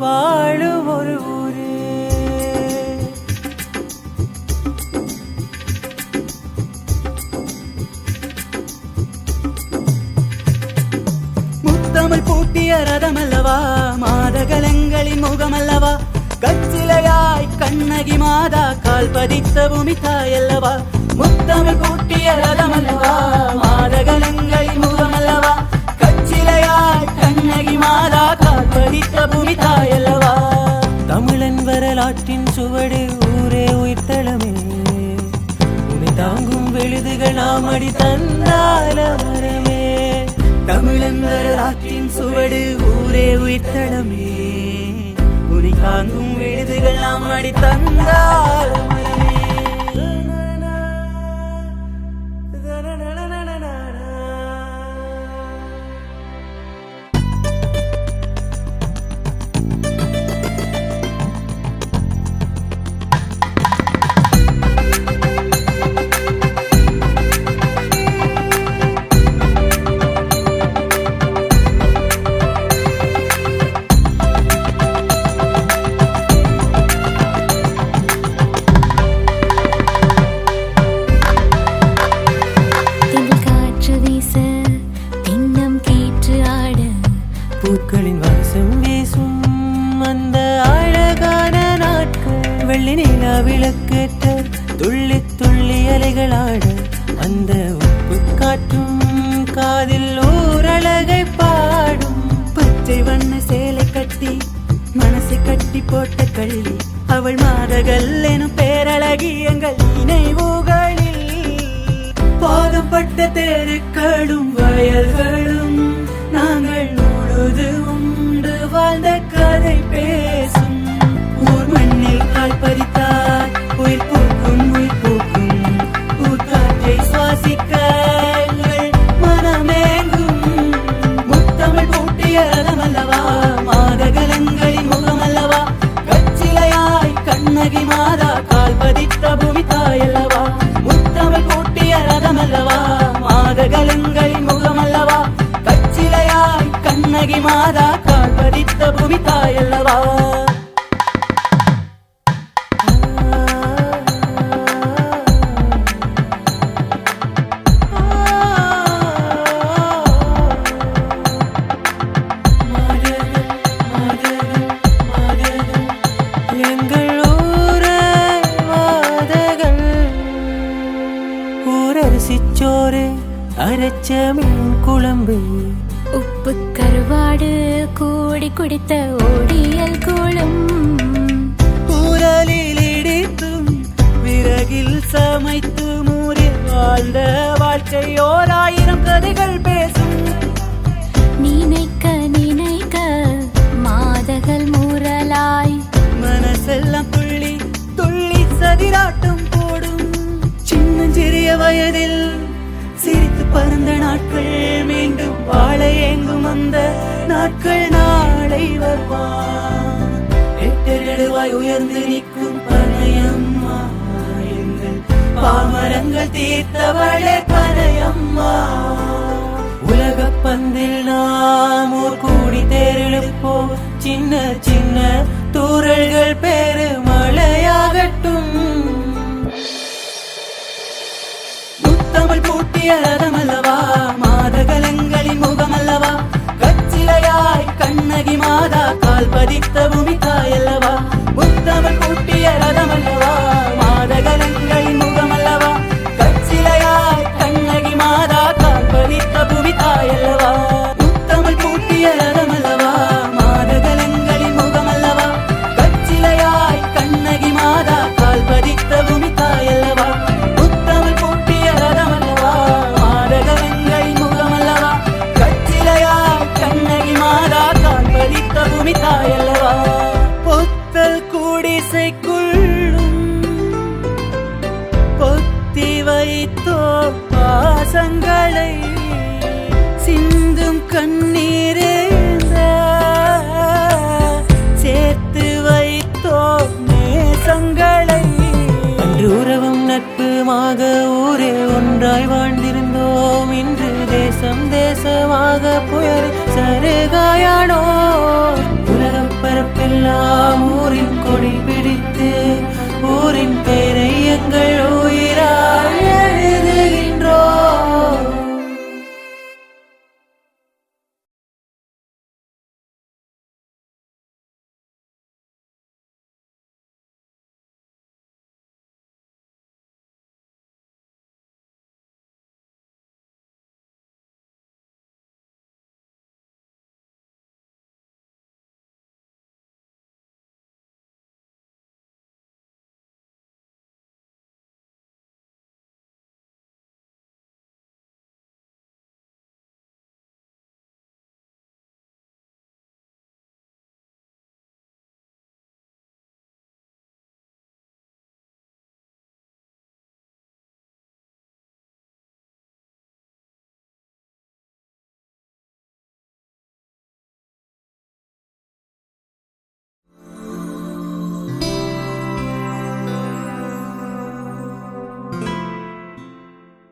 வாழும் ஒரு ஊரே. முத்தமிழ் பூட்டிய ரதமல்லவா மாதகலங்களின் முகமல்லவா கச்சிலையாய் கண்ணகி மாதா கால் பதித்த பூமி தாயல்லவா முத்தமிழ் பூட்டிய ரதமல்லவா மாதகலங்களின் வரலாற்றின் ஊரே உயிர்த்தளமே உன்னை தாங்கும் விழுதுகள் நாம் அடி தந்தால மரமே. தமிழன் வரலாற்றின் சுவடு ஊரே உயிர்த்தளமே உரி தாங்கும் விழுதுகள் நாம் அடி தந்தால் விளக்கேற்ற துள்ளி துள்ளி அலைகளாட அந்த உப்பு காட்டும் காதில் ஊரழகை பாடும். பச்சை வண்ண சேலை கட்டி மனசை கட்டி போட்ட கள்ளி அவள் மாதகள் எனும் பேரழகி எங்கள் நினைவுகளில். பாதப்பட்ட தெருக்களும் வயல்கள் கண்ணகி மாதா கால் பதித்த பூமி தாயல்லவா அரைச்ச மீன் குழம்பு. உப்பு கருவாடு கூடி குடித்த ஓடியல் கூழும். ஊரலில் இடித்தும் விறகில் சமைத்து ஊரில் வாழ்ந்த வாழ்க்கை ஓர் ஆயிரம் கதைகள் பேசும். நினைக்க நினைக்க மாதகள் மூரலாய். மனசெல்லாம் துள்ளி துள்ளி சதிராட்டம் போடும். சின்னஞ்சிறிய வயதில் பறந்த நாட்கள் மீண்டும் வாழ எங்கும் அந்த நாட்கள் நாளை வருமா எட்டு நெடுவாய் உயர்ந்து நிற்கும் பனையம்மா எங்கள் பாமரங்கள் தீர்த்தவளே பனையம்மா உலக பந்தில் நாம் ஊர் கூடி தேரெழுப்போ சின்ன சின்ன தூரல்கள் பெருமழையாகட்டும் முத்தமிழ் மாதகலங்களின் முகமல்லவா? கச்சிலையாய் கண்ணகி மாதா கால் பதித்த பூமி தாயல்லவா முத்தமிழ் கூட்டிய ரதமல்லவா? பொத்தி வைத்தோ பாசங்களை. சிந்தும் கண்ணீரேந்த சேர்த்து வைத்தோ நேசங்களை. அன்று உறவும் நட்புமாக ஊரே ஒன்றாய் வாழ்ந்திருந்தோம். இன்று தேசம் தேசமாக புயல்